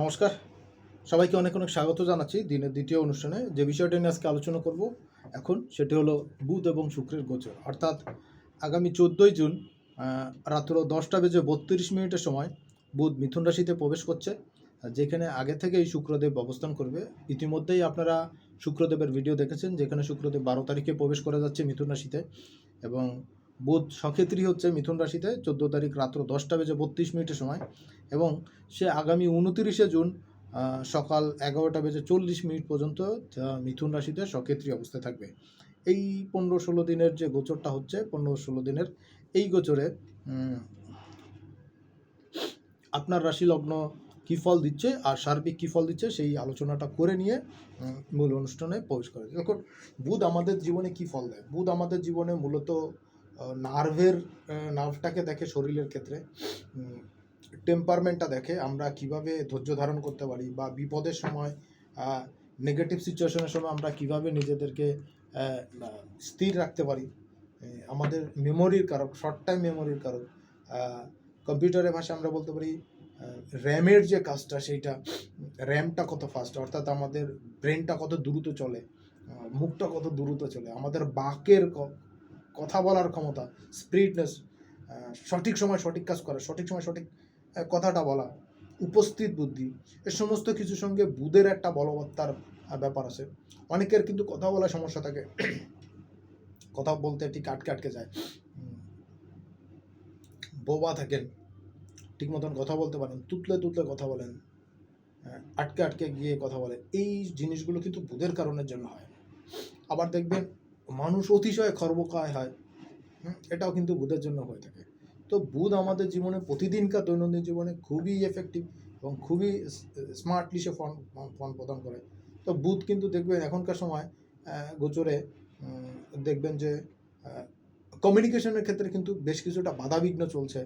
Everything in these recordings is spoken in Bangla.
নমস্কার। সবাইকে অনেক অনেক স্বাগত জানাচ্ছি দিনের দ্বিতীয় অনুষ্ঠানে। যে বিষয়টা নিয়ে আজকে আলোচনা করব এখন সেটি হলো বুধ এবং শুক্রের গোচর। অর্থাৎ আগামী চোদ্দোই জুন রাত্র দশটা বেজে বত্রিশ মিনিটের সময় বুধ মিথুন রাশিতে প্রবেশ করছে, যেখানে আগে থেকেই শুক্রদেব অবস্থান করবে। ইতিমধ্যেই আপনারা শুক্রদেবের ভিডিও দেখেছেন, যেখানে শুক্রদেব বারো তারিখে প্রবেশ করে যাচ্ছে মিথুন রাশিতে এবং বুধ সক্ষেত্রী হচ্ছে মিথুন রাশিতে, চোদ্দ তারিখ রাত্র দশটা বেজে বত্রিশ মিনিটের সময় এবং সে আগামী উনতিরিশে জুন সকাল এগারোটা বেজে চল্লিশ মিনিট পর্যন্ত মিথুন রাশিতে সক্ষেত্রী অবস্থায় থাকবে। এই পনেরো ষোলো দিনের যে গোচরটা হচ্ছে, পনেরো ষোলো দিনের এই গোচরে আপনার রাশি লগ্ন কী ফল দিচ্ছে আর সার্বিক কী ফল দিচ্ছে সেই আলোচনাটা করে নিয়ে মূল অনুষ্ঠানে প্রবেশ করে দেখুন, বুধ আমাদের জীবনে কী ফল দেয়? বুধ আমাদের জীবনে মূলত নার্ভের নার্ভটাকে দেখে শরীরের ক্ষেত্রে টেম্পারমেন্টটা দেখে আমরা কীভাবে ধৈর্য ধারণ করতে পারি বা বিপদের সময় নেগেটিভ সিচুয়েশনের সময় আমরা কীভাবে নিজেদেরকে স্থির রাখতে পারি। আমাদের মেমোরির কারক শর্ট টাইম মেমোরির কারক কম্পিউটারের ভাষায় আমরা বলতে পারি র্যামের যে কাজটা সেইটা র্যামটা কত ফাস্ট অর্থাৎ আমাদের ব্রেনটা কত দ্রুত চলে মুখটা কত দ্রুত চলে, আমাদের বাকের কথা বলার ক্ষমতা স্পিরিটনেস সঠিক সময় সঠিক কাজ করা, সঠিক সময় সঠিক কথাটা বলা, উপস্থিত বুদ্ধি, এ সমস্ত কিছুর সঙ্গে বুধের একটা বলবত্তার ব্যাপার আছে। অনেকের কিন্তু কথা বলার সমস্যা থাকে। কথা বলতে ঠিক আটকে আটকে যায়। বোবা থাকেন, ঠিক মতন কথা বলতে পারেন, তুতলে তুতলে কথা বলেন আটকে আটকে গিয়ে কথা বলে এই জিনিসগুলো কিন্তু বুধের কারণের জন্য হয়। আবার দেখবেন মানুষ অতিশয় খর্বকায় হয়। এটাও কিন্তু বুধের জন্য হয়ে থাকে। তো বুধ আমাদের জীবনে, প্রতিদিনকার দৈনন্দিন জীবনে খুবই এফেক্টিভ এবং খুবই স্মার্টলি সে ফোন ফোন প্রদান করে। তো বুধ কিন্তু দেখবেন, এখনকার সময় গোচরে দেখবেন যে কমিউনিকেশনের ক্ষেত্রে কিন্তু বেশ কিছুটা বাধাবিঘ্ন চলছে।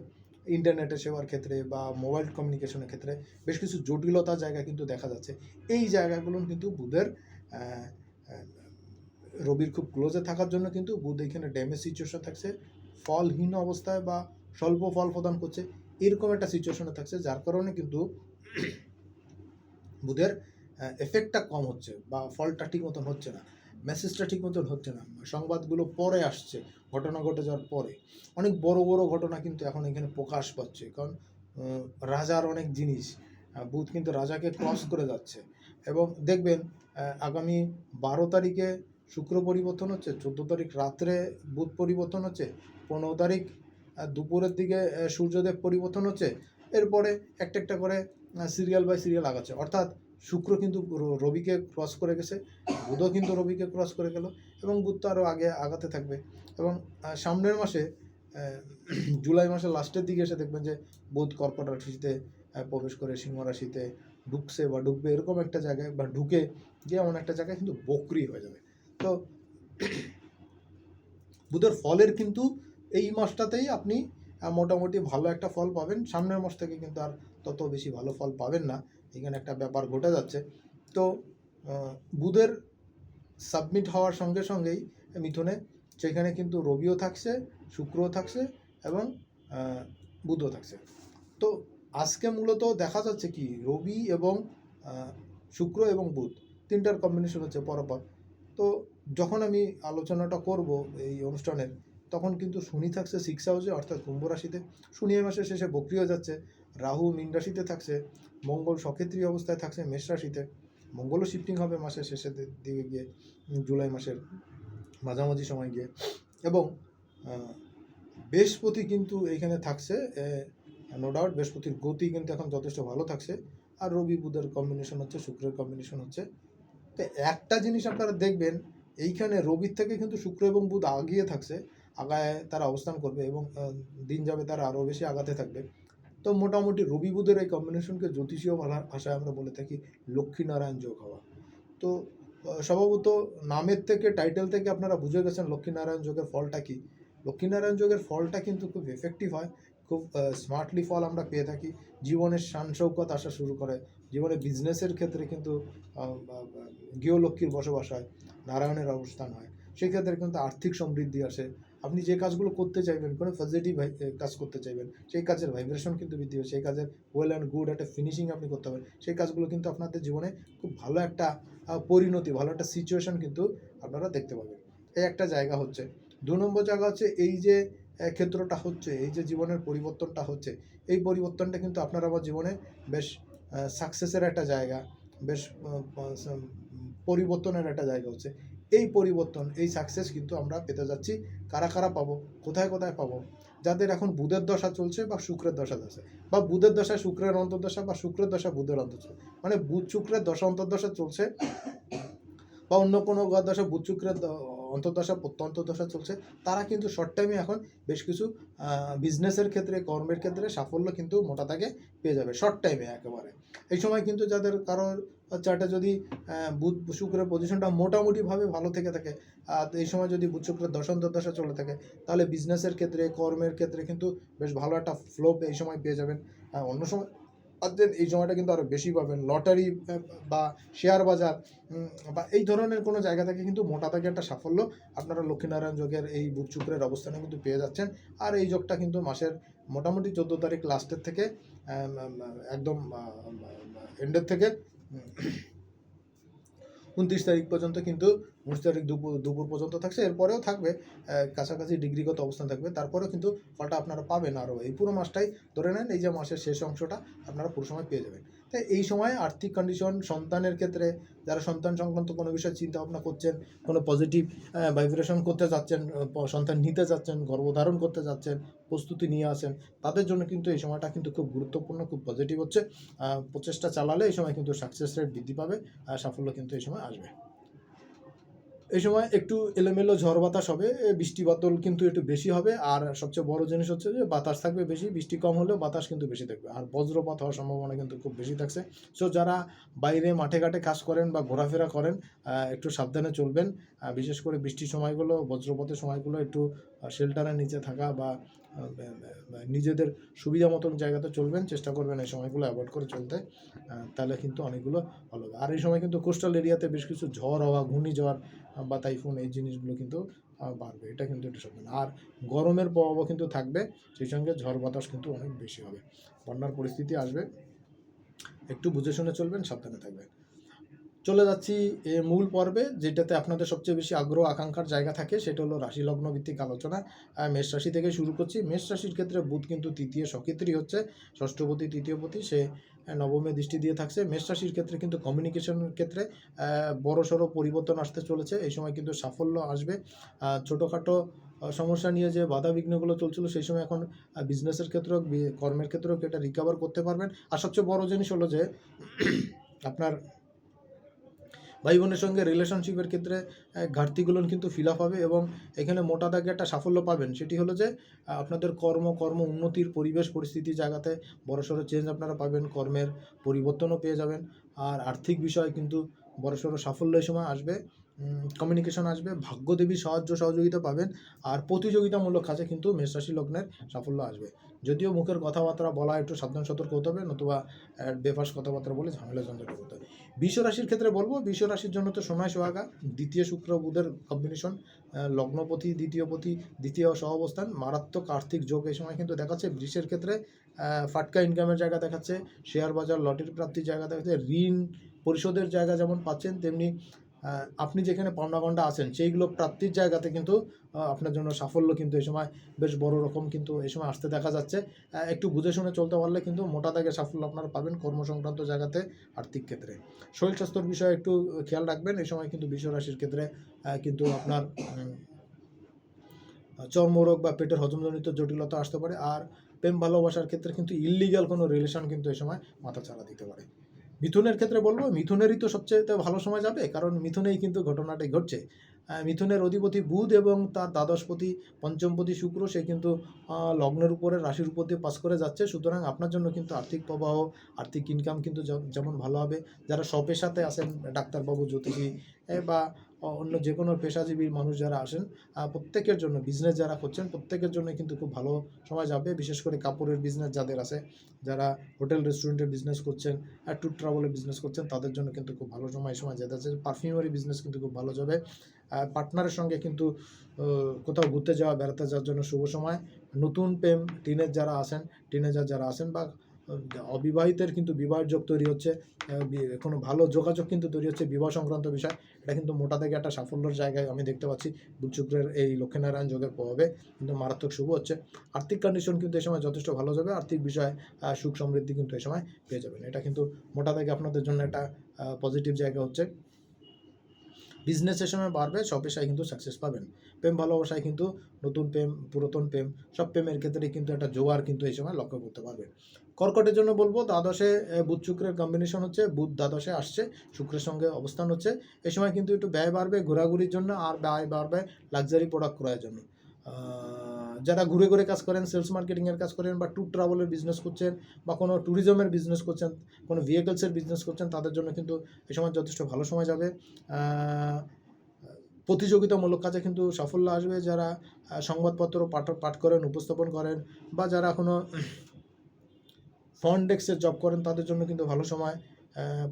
ইন্টারনেটের সেবার ক্ষেত্রে বা মোবাইল কমিউনিকেশনের ক্ষেত্রে বেশ কিছু জটিলতা জায়গা কিন্তু দেখা যাচ্ছে। এই জায়গাগুলো কিন্তু বুধের রবির খুব ক্লোজে থাকার জন্য কিন্তু বুধ এখানে ড্যামেজ সিচুয়েশন থাকছে, ফলহীন অবস্থায় বা স্বল্প ফল প্রদান করছে, এরকম একটা সিচুয়েশনে থাকছে, যার কারণে কিন্তু বুধের এফেক্টটা কম হচ্ছে বা ফলটা ঠিক মতন হচ্ছে না মেসেজটা ঠিক মতন হচ্ছে না, সংবাদগুলো পরে আসছে, ঘটনা ঘটে যাওয়ার পরে। অনেক বড় বড় ঘটনা কিন্তু এখন এখানে প্রকাশ পাচ্ছে, কারণ রাজার অনেক জিনিস বুধ কিন্তু রাজাকে ক্রস করে যাচ্ছে। এবং দেখবেন আগামী বারো তারিখে শুক্র পরিবর্তন হচ্ছে, চোদ্দ তারিখ রাত্রে বুধ পরিবর্তন হচ্ছে, পনেরো তারিখ দুপুরের দিকে সূর্যদেব পরিবর্তন হচ্ছে, এরপরে একটা একটা করে সিরিয়াল বাই সিরিয়াল আগাচ্ছে। অর্থাৎ শুক্র কিন্তু রবিকে ক্রস করে গেছে, বুধও কিন্তু রবিকে ক্রস করে গেল এবং বুধ তো আরও আগে আগাতে থাকবে এবং সামনের মাসে জুলাই মাসের লাস্টের দিকে এসে দেখবেন যে বুধ কর্কট রাশিতে প্রবেশ করে, সিংহ রাশিতে ঢুকছে বা ঢুকবে, এরকম একটা জায়গায় বা ঢুকে গিয়ে এমন একটা জায়গায় কিন্তু বকরি হয়ে যাবে। তো বুধের ফলের কিন্তু এই মাসটাতেই আপনি মোটামুটি ভালো একটা ফল পাবেন। সামনের মাস থেকে কিন্তু আর তত বেশি ভালো ফল পাবেন না। এখানে একটা ব্যাপার ঘটে যাচ্ছে। তো বুধের সাবমিট হওয়ার সঙ্গে সঙ্গেই মিথুনে, সেখানে কিন্তু রবিও থাকছে, শুক্রও থাকছে এবং বুধও থাকছে। তো আজকে মূলত দেখা যাচ্ছে কি, রবি এবং শুক্র এবং বুধ, তিনটার কম্বিনেশন হচ্ছে পরপর। তো যখন আমি আলোচনাটা করব এই অনুষ্ঠানের, তখন কিন্তু শনি থাকছে সিক্স হাউসে অর্থাৎ কুম্ভ রাশিতে। শনি মাসের শেষে বক্রি হয়ে যাচ্ছে, রাহু মীন রাশিতে থাকছে, মঙ্গল সক্ষেত্রী অবস্থায় থাকছে মেষ রাশিতে। মঙ্গলও শিফটিং হবে মাসের শেষের দিকে গিয়ে, জুলাই মাসের মাঝামাঝি সময় গিয়ে। এবং বৃহস্পতি কিন্তু এইখানে থাকছে নো ডাউট বৃহস্পতির গতি কিন্তু এখন যথেষ্ট ভালো থাকছে। আর রবি, বুধের কম্বিনেশন হচ্ছে, শুক্রের কম্বিনেশন হচ্ছে। তো একটা জিনিস আপনারা দেখবেন, এইখানে রবির থেকে কিন্তু শুক্র এবং বুধ আগিয়ে থাকছে, আগায় তারা অবস্থান করবে এবং দিন যাবে তারা আরও বেশি আগাতে থাকবে। তো মোটামুটি রবি বুধের এই কম্বিনেশনকে জ্যোতিষীয় ভাষায় আমরা বলে থাকি লক্ষ্মীনারায়ণ যোগ হওয়া। তো স্বভাবত নামের থেকে টাইটেল থেকে আপনারা বুঝে গেছেন লক্ষ্মীনারায়ণ যোগের ফলটা কী। লক্ষ্মীনারায়ণ যোগের ফলটা কিন্তু খুব এফেক্টিভ হয়, খুব স্মার্টলি ফল আমরা পেয়ে থাকি। জীবনের শান শৌকত আসা শুরু করে জীবনে বিজনেসের ক্ষেত্রে কিন্তু গৃহলক্ষ্মীর বসবাস হয়, নারায়ণের অবস্থান হয় সেক্ষেত্রে কিন্তু আর্থিক সমৃদ্ধি আসে। আপনি যে কাজগুলো করতে চাইবেন, কোনো পজিটিভ কাজ করতে চাইবেন, সেই কাজের ভাইব্রেশন কিন্তু বৃদ্ধি হবে সেই কাজের ওয়েল অ্যান্ড গুড একটা ফিনিশিং আপনি করতে পারবেন সেই কাজগুলো কিন্তু আপনাদের জীবনে খুব ভালো একটা পরিণতি, ভালো একটা সিচুয়েশন কিন্তু আপনারা দেখতে পাবেন। এই একটা জায়গা হচ্ছে। দু নম্বর জায়গা হচ্ছে এই যে ক্ষেত্রটা হচ্ছে, এই যে জীবনের পরিবর্তনটা হচ্ছে, এই পরিবর্তনটা কিন্তু আপনার আমার জীবনে বেশ সাকসেসের একটা জায়গা, বেশ পরিবর্তনের একটা জায়গা হচ্ছে। এই পরিবর্তন, এই সাকসেস কিন্তু আমরা পেতে যাচ্ছি। কারা কারা পাবো? কোথায় কোথায় পাবো? যাদের এখন বুধের দশা চলছে বা শুক্রের দশা চলছে। বা বুধের দশা শুক্রের অন্তর্দশা বা শুক্রের দশা বুধের অন্তর্দশা। মানে বুধ শুক্রের দশা অন্তর্দশা চলছে, বা অন্য কোনো গ্রহ দশা বুধ শুক্রের অন্তর্দশা প্রত্যন্ত দশা চলছে। তারা কিন্তু শর্ট টাইমে এখন বেশ কিছু বিজনেসের ক্ষেত্রে, কর্মের ক্ষেত্রে সাফল্য কিন্তু মোটা তাকে পেয়ে যাবে শর্ট টাইমে একেবারে। এই সময় কিন্তু যাদের কারোর চার্টে যদি বুধ শুক্রের পজিশনটা মোটামুটিভাবে ভালো থেকে থাকে, আর এই সময় যদি বুধ শুক্রের দশান্ত দশা চলে থাকে, তাহলে বিজনেসের ক্ষেত্রে, কর্মের ক্ষেত্রে কিন্তু বেশ ভালো একটা ফ্লো এই সময় পেয়ে যাবেন। অন্য সময় দেন এই সময়টা কিন্তু আরও বেশি পাবেন। লটারি বা শেয়ার বাজার বা এই ধরনের কোনো জায়গা থেকে কিন্তু মোটা থেকে একটা সাফল্য আপনারা লক্ষ্মীনারায়ণ যোগের এই বুধ শুক্রের অবস্থানে কিন্তু পেয়ে যাচ্ছেন। আর এই যোগটা কিন্তু মাসের মোটামুটি চোদ্দ তারিখ লাস্টের থেকে একদম এন্ডের থেকে উনত্রিশ তারিখ পর্যন্ত কিন্তু উনিশ তারিখ দুপুর দুপুর পর্যন্ত থাকছে। এরপরেও থাকবে কাছাকাছি ডিগ্রিগত অবস্থান থাকবে। তারপরেও কিন্তু ফলটা আপনারা পাবেন আরও। এই পুরো মাসটাই ধরে নেন, এই যে মাসের শেষ অংশটা আপনারা পুরো সময় পেয়ে যাবেন। তাই এই সময় আর্থিক কন্ডিশন সন্তানের ক্ষেত্রে যারা সন্তান সংক্রান্ত কোনো বিষয়ে চিন্তা ভাবনা করছেন, কোনো পজিটিভ ভাইব্রেশন করতে যাচ্ছেন সন্তান নিতে যাচ্ছেন গর্ভধারণ করতে যাচ্ছেন প্রস্তুতি নিয়ে আসেন। তাদের জন্য কিন্তু এই সময়টা কিন্তু খুব গুরুত্বপূর্ণ, খুব পজিটিভ হচ্ছে। প্রচেষ্টা চালালে এই সময় কিন্তু সাকসেস রেট বৃদ্ধি পাবে, আর সাফল্য কিন্তু এই সময় আসবে। এই সময় একটু এলোমেলো ঝড় বাতাস হবে বৃষ্টি বাদল কিন্তু একটু বেশি হবে, আর সবচেয়ে বড় জিনিস হচ্ছে যে বাতাস থাকবে বেশি, বৃষ্টি কম হলেও বাতাস কিন্তু বেশি থাকবে, আর বজ্রপাত হওয়ার সম্ভাবনা কিন্তু খুব বেশি থাকছে। সো যারা বাইরে মাঠে ঘাটে কাজ করেন বা ঘোরাফেরা করেন একটু সাবধানে চলবেন। বিশেষ করে বৃষ্টির সময়গুলো, বজ্রপাতের সময়গুলো একটু শেল্টারের নিচে থাকা বা নিজেদের সুবিধা মতন জায়গাতে চলবেন, চেষ্টা করবেন এই সময়গুলো অ্যাভয়েড করে চলতে তাহলে কিন্তু অনেকগুলো ভালো হবে। আর এই সময় কিন্তু কোস্টাল এরিয়াতে বেশ কিছু ঝড় হওয়া, ঘূর্ণিঝড় বা তাইফুন এই জিনিসগুলো কিন্তু বাড়বে। এটা কিন্তু একটু সাবধান আর গরমের প্রভাবও কিন্তু থাকবে, সেই সঙ্গে ঝড় বাতাস কিন্তু অনেক বেশি হবে। বন্যার পরিস্থিতি আসবে, একটু বুঝে শুনে চলবেন, সাবধানে থাকবেন। চলে যাচ্ছি মূল পর্বে, যেটাতে আপনাদের সবচেয়ে বেশি আগ্রহ, আকাঙ্ক্ষার জায়গা থাকে, সেটা হলো রাশি লগ্ন ভিত্তিক আলোচনা মেষ রাশি থেকে শুরু করছি। মেষ রাশির ক্ষেত্রে বুধ কিন্তু তৃতীয় সক্ষেত্রী হচ্ছে। ষষ্ঠপতি, তৃতীয়পতি, সে নবমে দৃষ্টি দিয়ে থাকছে। মেষ রাশির ক্ষেত্রে কিন্তু কমিউনিকেশনের ক্ষেত্রে বড় সড়ো পরিবর্তন আসতে চলেছে। এই সময় কিন্তু সাফল্য আসবে। ছোটোখাটো সমস্যা নিয়ে যে বাধা বিঘ্নগুলো চলছিল, সেই সময় এখন বিজনেসের ক্ষেত্রেও কর্মের ক্ষেত্রেও এটা রিকভার করতে পারবেন? আর সবচেয়ে বড় জিনিস হলো যে, আপনার ভাই বোনের সঙ্গে রিলেশনশিপের ক্ষেত্রে ঘাটতিগুলো কিন্তু ফিল আপ হবে এবং এখানে মোটা দাগে একটা সাফল্য পাবেন। সেটি হলো যে আপনাদের কর্ম কর্ম উন্নতির পরিবেশ পরিস্থিতি জায়গাতে বড়সড় চেঞ্জ আপনারা পাবেন, কর্মের পরিবর্তনও পেয়ে যাবেন। আর আর্থিক বিষয় কিন্তু বড়সড় সাফল্য এই সময় আসবে। কমিউনিকেশন আসবে, ভাগ্যদেবী সাহায্য সহযোগিতা পাবেন আর প্রতিযোগিতামূলক কাজে কিন্তু মেষরাশি লগ্নের সাফল্য আসবে। যদিও মুখের কথাবার্তা বলা একটু সাবধান সতর্ক হতে হবে, নতুবা বেফাস কথাবার্তা বলে ঝামেলা যন্ত্রটা করতে হবে। বিষ রাশির ক্ষেত্রে বলব বিষ রাশির জন্য তো সময় সোহাগা। দ্বিতীয় শুক্র বুধের কম্বিনেশন লগ্নপতি দ্বিতীয়পতি দ্বিতীয় সহ অবস্থান মারাত্মক আর্থিক যোগ এই সময় কিন্তু দেখাচ্ছে। বৃষের ক্ষেত্রে ফাটকা ইনকামের জায়গা দেখাচ্ছে। শেয়ার বাজার লটারি প্রাপ্তির জায়গা দেখাচ্ছে। ঋণ পরিশোধের জায়গা যেমন পাচ্ছেন, তেমনি আপনি যেখানে পাওনাগণ্ডা আছেন সেইগুলো প্রাপ্তির জায়গাতে কিন্তু আপনার জন্য সাফল্য কিন্তু এই সময় বেশ বড় রকম কিন্তু এই সময় আসতে দেখা যাচ্ছে। একটু বুঝে শুনে চলতে পারলে কিন্তু মোটা দাগে সাফল্য আপনারা পাবেন কর্মসংক্রান্ত জায়গাতে, আর্থিক ক্ষেত্রে। শরীর স্বাস্থ্যর বিষয়ে একটু খেয়াল রাখবেন এই সময় কিন্তু বিশ্ব রাশির ক্ষেত্রে কিন্তু আপনার চর্মরোগ বা পেটের হজমজনিত জটিলতা আসতে পারে, আর প্রেম ভালোবাসার ক্ষেত্রে কিন্তু ইল্লিগাল কোনো রিলেশন কিন্তু এই সময় মাথা চাড়া দিতে পারে। মিথুনের ক্ষেত্রে বলব, মিথুনেরই তো সবচেয়ে ভালো সময় যাবে, কারণ মিথুনেই কিন্তু ঘটনাটি ঘটছে। মিথুনের অধিপতি বুধ এবং তার দ্বাদশপতি পঞ্চমপতি শুক্র, সে কিন্তু লগ্নের উপরে, রাশির উপর দিয়ে পাস করে যাচ্ছে। সুতরাং আপনার জন্য কিন্তু আর্থিক প্রবাহ, আর্থিক ইনকাম কিন্তু যেমন ভালো হবে। যারা সাথে আসেন, ডাক্তারবাবু, জ্যোতিষী বা অন্য যে কোনো পেশাজীবী মানুষ যারা আসেন প্রত্যেকের জন্য বিজনেস যারা করছেন, প্রত্যেকের জন্য কিন্তু খুব ভালো সময় যাবে। বিশেষ করে কাপড়ের বিজনেস যাদের আছে, যারা হোটেল রেস্টুরেন্টের বিজনেস করছেন আর ট্যুর ট্রাভেলের বিজনেস করছেন, তাদের জন্য কিন্তু খুব ভালো সময় সময় যেতে আছে। পারফিউমারি বিজনেস কিন্তু খুব ভালো যাবে। পার্টনারের সঙ্গে কিন্তু কোথাও ঘুরতে যাওয়া, বেড়াতে যাওয়ার জন্য শুভ সময়। নতুন প্রেম টিনের যারা আসেন টিনেজার যারা আসেন বা অবিবাহিতের কিন্তু বিবাহের যোগ তৈরি হচ্ছে কোনো ভালো যোগাযোগ কিন্তু তৈরি হচ্ছে বিবাহ সংক্রান্ত বিষয়। এটা কিন্তু মোটা থেকে একটা সাফল্যের জায়গায় আমি দেখতে পাচ্ছি। বুধ শুক্রের এই লক্ষ্মীনারায়ণ যোগের প্রভাবে কিন্তু মারাত্মক শুভ হচ্ছে। আর্থিক কন্ডিশন কিন্তু এই সময় যথেষ্ট ভালো যাবে। আর্থিক বিষয়ে সুখ সমৃদ্ধি কিন্তু এই সময় পেয়ে যাবেন। এটা কিন্তু মোটা থেকে আপনাদের জন্য একটা পজিটিভ জায়গা হচ্ছে। বিজনেসের সময় বাড়বে সব পেশায় কিন্তু সাকসেস পাবেন। প্রেম ভালোবাসায় কিন্তু নতুন প্রেম পুরাতন প্রেম সব প্রেমের ক্ষেত্রে কিন্তু একটা জোয়ার কিন্তু এই সময় লক্ষ্য করতে পারবে। কর্কটের জন্য বলব, দ্বাদশে বুধ শুক্রের কম্বিনেশন হচ্ছে, বুধ দ্বাদশে আসছে, শুক্রের সঙ্গে অবস্থান হচ্ছে। এই সময় কিন্তু একটু ব্যয় বাড়বে, ঘোরাঘুরির জন্য আর ব্যয় বাড়বে লাক্সারি প্রোডাক্ট ক্রয়ের জন্য। যারা ঘুরে ঘুরে কাজ করেন সেলস মার্কেটিংয়ের কাজ করেন বা ট্যুর ট্রাভেলের বিজনেস করছেন বা কোনো ট্যুরিজমের বিজনেস করছেন, কোনো ভেহিকলসের বিজনেস করছেন, তাদের জন্য কিন্তু এই সময় যথেষ্ট ভালো সময় যাবে। প্রতিযোগিতামূলক কাজে কিন্তু সাফল্য আসবে যারা সংবাদপত্র পাঠ পাঠ করেন, উপস্থাপন করেন বা যারা কোনো ফ্রন্ট ডেস্কের জব করেন, তাদের জন্য কিন্তু ভালো সময়।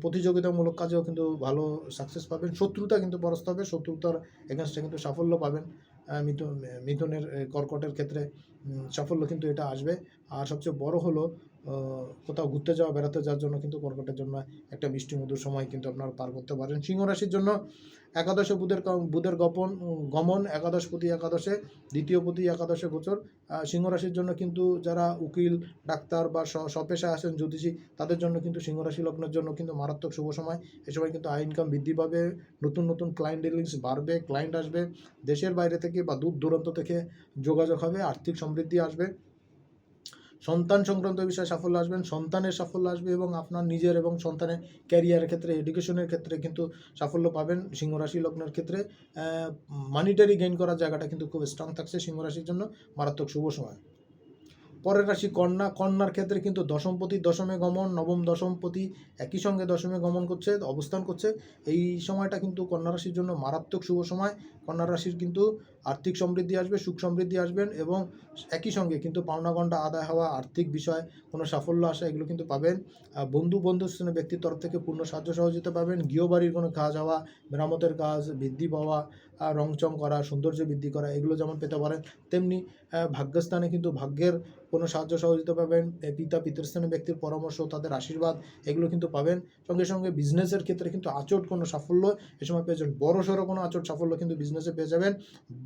প্রতিযোগিতামূলক কাজেও কিন্তু ভালো সাকসেস পাবেন। শত্রুতা কিন্তু পরাস্ত হবে, শত্রুতার এগেনস্টে কিন্তু সাফল্য পাবেন। মিথুন, মিথুনের কর্কটের ক্ষেত্রে সাফল্য কিন্তু এটা আসবে। আর সবচেয়ে বড় হলো কোথাও ঘুরতে যাওয়া, বেড়াতে যাওয়ার জন্য কিন্তু কর্কটের জন্য একটা মিষ্টি মধুর সময় কিন্তু আপনারা পার করতে পারেন। সিংহ রাশির জন্য একাদশে বুধের বুধের গপন গমন একাদশ প্রতি একাদশে দ্বিতীয় প্রতি একাদশে গোচর। আহ, সিংহ রাশির জন্য কিন্তু যারা উকিল ডাক্তার বা স- স্বপেশায় আছেন জ্যোতিষী তাদের জন্য কিন্তু সিংহ রাশি লগ্নের জন্য কিন্তু মারাত্মক শুভ সময়। এ সময় কিন্তু আয় ইনকাম বৃদ্ধি পাবে নতুন নতুন ক্লায়েন্ট ডিলিংস বাড়বে ক্লায়েন্ট আসবে। দেশের বাইরে থেকে বা দূর দূরান্ত থেকে যোগাযোগ হবে আর্থিক সমৃদ্ধি আসবে। সন্তান সংক্রান্ত বিষয়ে সাফল্য আসবেন, সন্তানের সাফল্য আসবে এবং আপনার নিজের এবং সন্তানের ক্যারিয়ারের ক্ষেত্রে এডুকেশনের ক্ষেত্রে কিন্তু সাফল্য পাবেন সিংহ রাশি লগ্নের ক্ষেত্রে। মানিটারি গেইন করার জায়গাটা কিন্তু খুব স্ট্রং থাকছে সিংহ রাশির জন্য, মারাত্মক শুভ সময়। পরের রাশি কন্যা, কন্যার ক্ষেত্রে কিন্তু দশমপতি, দশমে গমন, নবম দশমপতি একই সঙ্গে দশমে গমন করছে, অবস্থান করছে। এই সময়টা কিন্তু কন্যা রাশির জন্য মারাত্মক শুভ সময়। কন্যা রাশির কিন্তু আর্থিক সমৃদ্ধি আসবে, সুখ সমৃদ্ধি আসবেন এবং একই সঙ্গে কিন্তু পাওনা গন্ডা আদায় হওয়া, আর্থিক বিষয় কোনো সাফল্য আসা, এগুলো কিন্তু পাবেন। বন্ধু বন্ধু স্থানীয় ব্যক্তির তরফ থেকে পূর্ণ সাহায্য সহযোগিতা পাবেন। গৃহবাড়ির কোনো কাজ হওয়া, মেরামতের কাজ, বৃদ্ধি পাওয়া রংচং করা, সৌন্দর্য বৃদ্ধি করা, এগুলো যেমন পেতে পারেন, তেমনি ভাগ্যস্থানে কিন্তু ভাগ্যের কোনো সাহায্য সহযোগিতা পাবেন। পিতা পিতৃস্থানীয় ব্যক্তির পরামর্শ, তাদের আশীর্বাদ, এগুলো কিন্তু পাবেন। সঙ্গে সঙ্গে বিজনেসের ক্ষেত্রে কিন্তু আচট কোনো সাফল্য এ সময় পেয়ে যাবেন। বড় সড়ো কোনো আচট সাফল্য কিন্তু বিজনেসে পেয়ে যাবেন।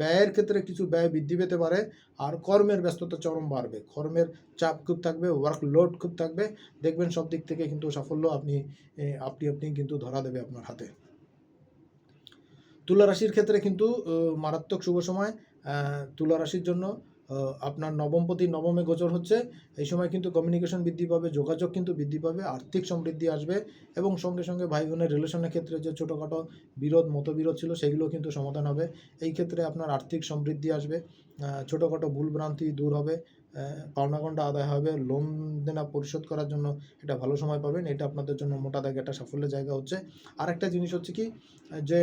ব্যয়ের ক্ষেত্রে কিছু ব্যয় বৃদ্ধি পেতে পারে আর কর্মের ব্যস্ততা চরম বাড়বে। কর্মের চাপ খুব থাকবে ওয়ার্ক লোড খুব থাকবে। দেখবেন সব দিক থেকে কিন্তু সাফল্য আপনি আপনি আপনি কিন্তু ধরা দেবে আপনার হাতে। তুলা রাশির ক্ষেত্রে কিন্তু মারাত্মক শুভ সময় তুলা রাশির জন্য আপনার নবমপতি নবমে গোচর হচ্ছে। এই সময় কিন্তু কমিউনিকেশন বৃদ্ধি পাবে, যোগাযোগ কিন্তু বৃদ্ধি পাবে, আর্থিক সমৃদ্ধি আসবে এবং সঙ্গে সঙ্গে ভাই বোনের রিলেশনের ক্ষেত্রে যে ছোটোখাটো বিরোধ, মতবিরোধ ছিল সেগুলো কিন্তু সমাধান হবে। এই ক্ষেত্রে আপনার আর্থিক সমৃদ্ধি আসবে ছোটোখাটো ভুলভ্রান্তি দূর হবে পাওনাগণ্ডা আদায় হবে লোন দেনা পরিশোধ করার জন্য এটা ভালো সময় পাবেন, এটা আপনাদের জন্য মোটা দাগে একটা সাফল্যের জায়গা হচ্ছে। আর একটা জিনিস হচ্ছে কি, যে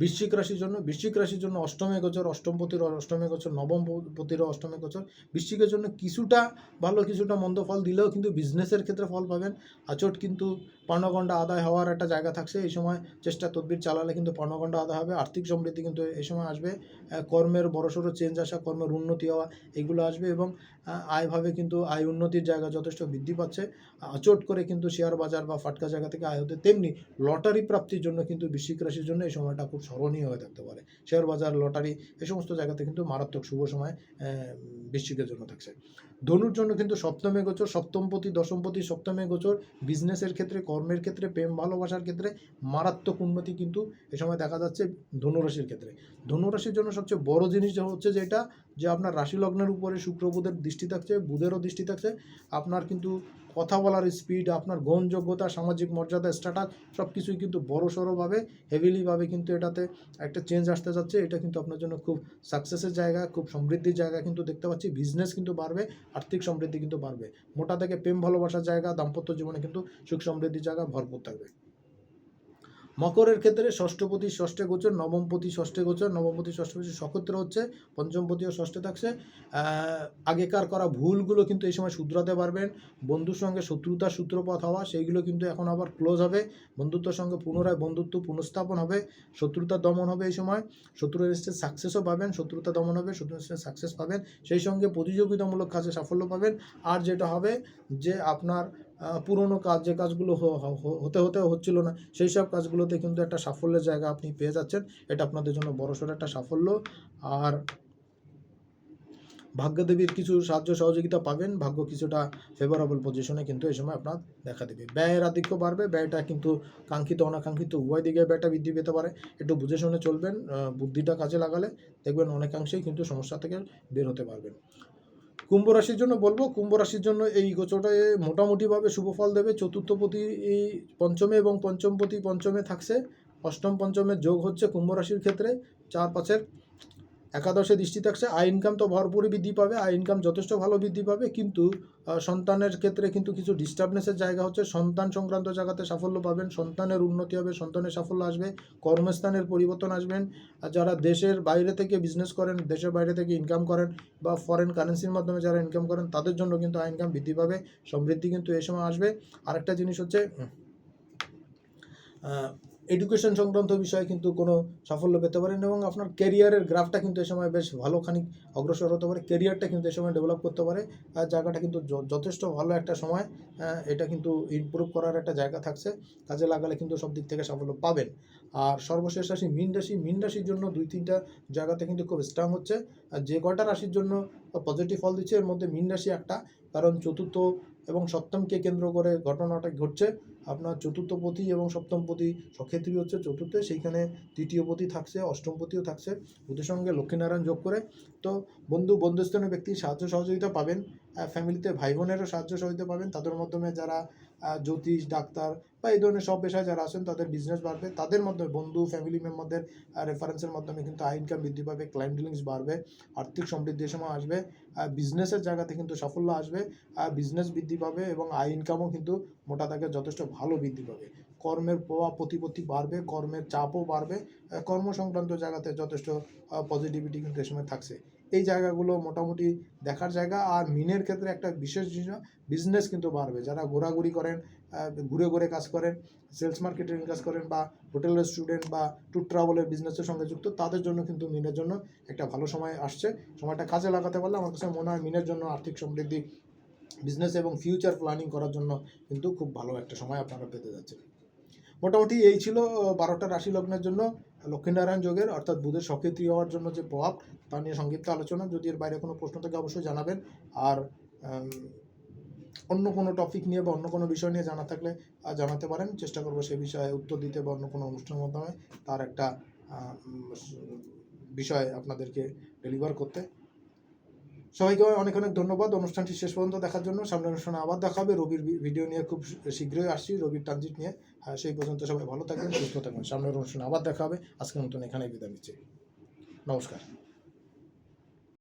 বৃশ্চিক রাশির জন্য, বৃশ্চিক রাশির জন্য অষ্টমে গোচর, অষ্টম পতির, অষ্টমে গোচর, নবম পতির অষ্টমে গোচর। বৃশ্চিকের জন্য কিছুটা ভালো, কিছুটা মন্দ ফল দিলেও কিন্তু বিজনেসের ক্ষেত্রে ফল পাবেন। আচট কিন্তু পর্ণগণ্ডা আদায় হওয়ার একটা জায়গা থাকছে। এই সময় চেষ্টা তদবির চালালে কিন্তু পর্ণগণ্ডা আদায় হবে। আর্থিক সমৃদ্ধি কিন্তু এই সময় আসবে। কর্মের বড়সড় চেঞ্জ আসা, কর্মের উন্নতি হওয়া, এগুলো আসবে এবং আয়ভাবে কিন্তু আয় উন্নতির জায়গা যথেষ্ট বৃদ্ধি পাচ্ছে। আচট করে কিন্তু শেয়ার বাজার বা ফাটকা জায়গা থেকে আয় হতে তেমনি লটারি প্রাপ্তির জন্য কিন্তু বৃশ্চিক রাশির জন্য এই সময়টা খুব স্মরণীয় হয়ে থাকতে পারে। শেয়ার বাজার লটারি এই সমস্ত জায়গাতে কিন্তু মারাত্মক শুভ সময় বৃশ্চিকের জন্য থাকছে। ধনুর জন্য কিন্তু সপ্তমে গোচর, সপ্তমপতি, দশমপতি, সপ্তমে গোচর বিজনেসের ক্ষেত্রে কর্মের ক্ষেত্রে, প্রেম, ভালোবাসার ক্ষেত্রে মারাত্মক উন্নতি কিন্তু এ সময় দেখা যাচ্ছে ধনুরাশির ক্ষেত্রে। ধনুরাশির জন্য সবচেয়ে বড় জিনিস হচ্ছে যেটা যে আপনার রাশি লগ্নের উপরে শুক্র বুধের দৃষ্টি থাকছে, বুধেরও দৃষ্টি থাকছে, আপনার কিন্তু কথা বলার স্পিড আপনার গ্রহণযোগ্যতা, সামাজিক মর্যাদা স্ট্যাটাস সব কিছুই কিন্তু বড় সড়োভাবে হেভিলিভাবে কিন্তু এটাতে একটা চেঞ্জ আসতে যাচ্ছে। এটা কিন্তু আপনার জন্য খুব সাকসেসের জায়গা, খুব সমৃদ্ধির জায়গা কিন্তু দেখতে পাচ্ছি। বিজনেস কিন্তু বাড়বে, আর্থিক সমৃদ্ধি কিন্তু বাড়বে। মোটা থেকে প্রেম ভালোবাসার জায়গা, দাম্পত্য জীবনে কিন্তু সুখ সমৃদ্ধির জায়গা ভরপুর থাকবে। মকরের ক্ষেত্রে ষষ্ঠপতি ষষ্ঠে গোচর নবমপতি ষষ্ঠে গোচর নবমপতি ষষ্ঠপতি সক্ষত্র হচ্ছে পঞ্চমপতিও ষষ্ঠে থাকছে। আগেকার করা ভুলগুলো কিন্তু এই সময় শুধরাতে পারবেন। বন্ধুর সঙ্গে শত্রুতার সূত্রপাত হওয়া, সেইগুলো কিন্তু এখন আবার ক্লোজ হবে। বন্ধুত্বের সঙ্গে পুনরায় বন্ধুত্ব পুনঃস্থাপন হবে। শত্রুতা দমন হবে এই সময়। শত্রু এসে সাকসেসও পাবেন। শত্রুতা দমন হবে শত্রু এসে সাকসেস পাবেন। সেই সঙ্গে প্রতিযোগিতামূলক কাজে সাফল্য পাবেন। আর যেটা হবে যে আপনার পুরনো কাজ, যে কাজগুলো হতে হতে হচ্ছিল না, সেই সব কাজগুলোতে কিন্তু একটা সাফল্যের জায়গা আপনি পেয়ে যাচ্ছেন। এটা আপনাদের জন্য বড়সড় একটা সাফল্য। আর ভাগ্যদেবীর কিছু সাহায্য, সহযোগিতা পাবেন। ভাগ্য কিছুটা ফেভারেবল পজিশনে কিন্তু এই সময় আপনার দেখা দেবে। ব্যয়ের আধিক্য বাড়বে। ব্যয়টা কিন্তু কাঙ্ক্ষিত, অনাকাঙ্ক্ষিত, উভয় দিকে ব্যয়টা বৃদ্ধি পেতে পারে। একটু বুঝে শুনে চলবেন বুদ্ধিটা কাজে লাগালে দেখবেন অনেকাংশেই কিন্তু সমস্যা থেকে বের হতে পারবেন। কুম্ভ রাশির জন্য বলব, কুম্ভ রাশির জন্য এই গোচরটায় মোটামুটিভাবে শুভ ফল দেবে। চতুর্থপতি এই পঞ্চমে এবং পঞ্চমপতি পঞ্চমে থাকছে। অষ্টম পঞ্চমের যোগ হচ্ছে কুম্ভ রাশির ক্ষেত্রে। চার পাঁচের একাদশে দৃষ্টি থাকছে, আয় ইনকাম তো ভরপুরই বৃদ্ধি পাবে, আয় ইনকাম যথেষ্ট ভালো বৃদ্ধি পাবে, কিন্তু সন্তানের ক্ষেত্রে কিন্তু কিছু ডিস্টার্বনেসের জায়গা হচ্ছে, সন্তান সংক্রান্ত জায়গাতে সাফল্য পাবেন, সন্তানের উন্নতি হবে, সন্তানের সাফল্য আসবে, কর্মস্থানের পরিবর্তন আসবেন যারা দেশের বাইরে থেকে বিজনেস করেন, দেশের বাইরে থেকে ইনকাম করেন, বা ফরেন কারেন্সির মাধ্যমে যারা ইনকাম করেন, তাদের জন্য কিন্তু আয় ইনকাম বৃদ্ধি পাবে, সমৃদ্ধি কিন্তু এই সময় আসবে। আরেকটা জিনিস হচ্ছে এডুকেশন সংক্রান্ত বিষয়ে কিন্তু কোনো সাফল্য পেতে পারেন এবং আপনার ক্যারিয়ারের গ্রাফটা কিন্তু এ সময় বেশ ভালো খানিক অগ্রসর হতে পারে। ক্যারিয়ারটা কিন্তু এই সময় ডেভেলপ করতে পারে। আর জায়গাটা কিন্তু যথেষ্ট ভালো একটা সময় এটা কিন্তু ইমপ্রুভ করার একটা জায়গা থাকছে। কাজে লাগালে কিন্তু সব দিক থেকে সাফল্য পাবেন। আর সর্বশেষ রাশি মিন রাশি, মিন রাশির জন্য দুই তিনটা জায়গাতে কিন্তু খুব স্ট্রং হচ্ছে। আর যে কটা রাশির জন্য পজিটিভ ফল দিচ্ছে, এর মধ্যে মিন রাশি একটা। কারণ চতুর্থ এবং সপ্তমকে কেন্দ্র করে ঘটনাটা ঘটছে। আপনার চতুর্থপতি এবং সপ্তম সপ্তমপতি সক্ষেত্রী হচ্ছে চতুর্থে, সেইখানে তৃতীয় তৃতীয়পতি থাকছে, অষ্টম অষ্টমপতিও থাকছে। ওদের সঙ্গে লক্ষ্মীনারায়ণ যোগ করে। তো বন্ধু, বন্ধুস্থানীয় ব্যক্তির সাহায্য সহযোগিতা পাবেন ফ্যামিলিতে ভাই বোনেরও সাহায্য সহযোগিতা পাবেন। তাদের মাধ্যমে যারা জ্যোতিষ, ডাক্তার বা এই ধরনের সব পেশায় যারা আছেন, তাদের বিজনেস বাড়বে। তাদের মাধ্যমে বন্ধু ফ্যামিলি মেম্বারদের রেফারেন্সের মাধ্যমে কিন্তু আয় ইনকাম বৃদ্ধি পাবে ক্লাইম ডিলিংস বাড়বে, আর্থিক সমৃদ্ধি এই সময় আসবে বিজনেসের জায়গাতে কিন্তু সাফল্য আসবে বিজনেস বৃদ্ধি পাবে এবং আয় ইনকামও কিন্তু মোটা দাগে যথেষ্ট ভালো বৃদ্ধি পাবে। কর্মের প্রভাব প্রতিপত্তি বাড়বে, কর্মের চাপও বাড়বে কর্ম সংক্রান্ত জায়গাতে যথেষ্ট পজিটিভিটি কিন্তু এ সময় থাকছে। এই জায়গাগুলো মোটামুটি দেখার জায়গা। আর মিনের ক্ষেত্রে একটা বিশেষ জিনিস বিজনেস কিন্তু বাড়বে। যারা ঘোরাঘুরি করেন ঘুরে ঘুরে কাজ করেন সেলস মার্কেটিং কাজ করেন বা হোটেল রেস্টুরেন্ট বা ট্যুর ট্রাভেলের বিজনেসের সঙ্গে যুক্ত, তাদের জন্য কিন্তু মিনের জন্য একটা ভালো সময় আসছে। সময়টা কাজে লাগাতে পারলে আমার কাছে মনে হয় মিনের জন্য আর্থিক সমৃদ্ধি বিজনেস এবং ফিউচার প্ল্যানিং করার জন্য কিন্তু খুব ভালো একটা সময় আপনারা পেতে যাচ্ছেন। মোটামুটি এই ছিল, বারোটা রাশি লগ্নের জন্য। লক্ষ্মীনারায়ণ যোগের, অর্থাৎ বুধের সক্রিয় হওয়ার জন্য যে প্রভাব, তা নিয়ে সংক্ষিপ্ত আলোচনা। যদি এর বাইরে কোনো প্রশ্ন থাকে, অবশ্যই জানাবেন। আর অন্য কোনো টপিক নিয়ে বা অন্য কোনো বিষয় নিয়ে জানা থাকলে জানাতে পারেন। চেষ্টা করব সেই বিষয়ে উত্তর দিতে বা অন্য কোনো অনুষ্ঠানের মাধ্যমে তার একটা বিষয় আপনাদেরকে ডেলিভার করতে। সবাইকে অনেক অনেক ধন্যবাদ। অনুষ্ঠানটি শেষ পর্যন্ত দেখার জন্য। সামনে অনুষ্ঠানে আবার দেখা হবে। রবির ভিডিও নিয়ে খুব শীঘ্রই আসছি। রবির ট্রানজিট নিয়ে। আর সেই পর্যন্ত সবাই ভালো থাকবেন, সুস্থ থাকবেন। সামনের অনুষ্ঠানে আবার দেখা হবে। আজকের মতন এখানেই বিদায় নিচ্ছে। নমস্কার।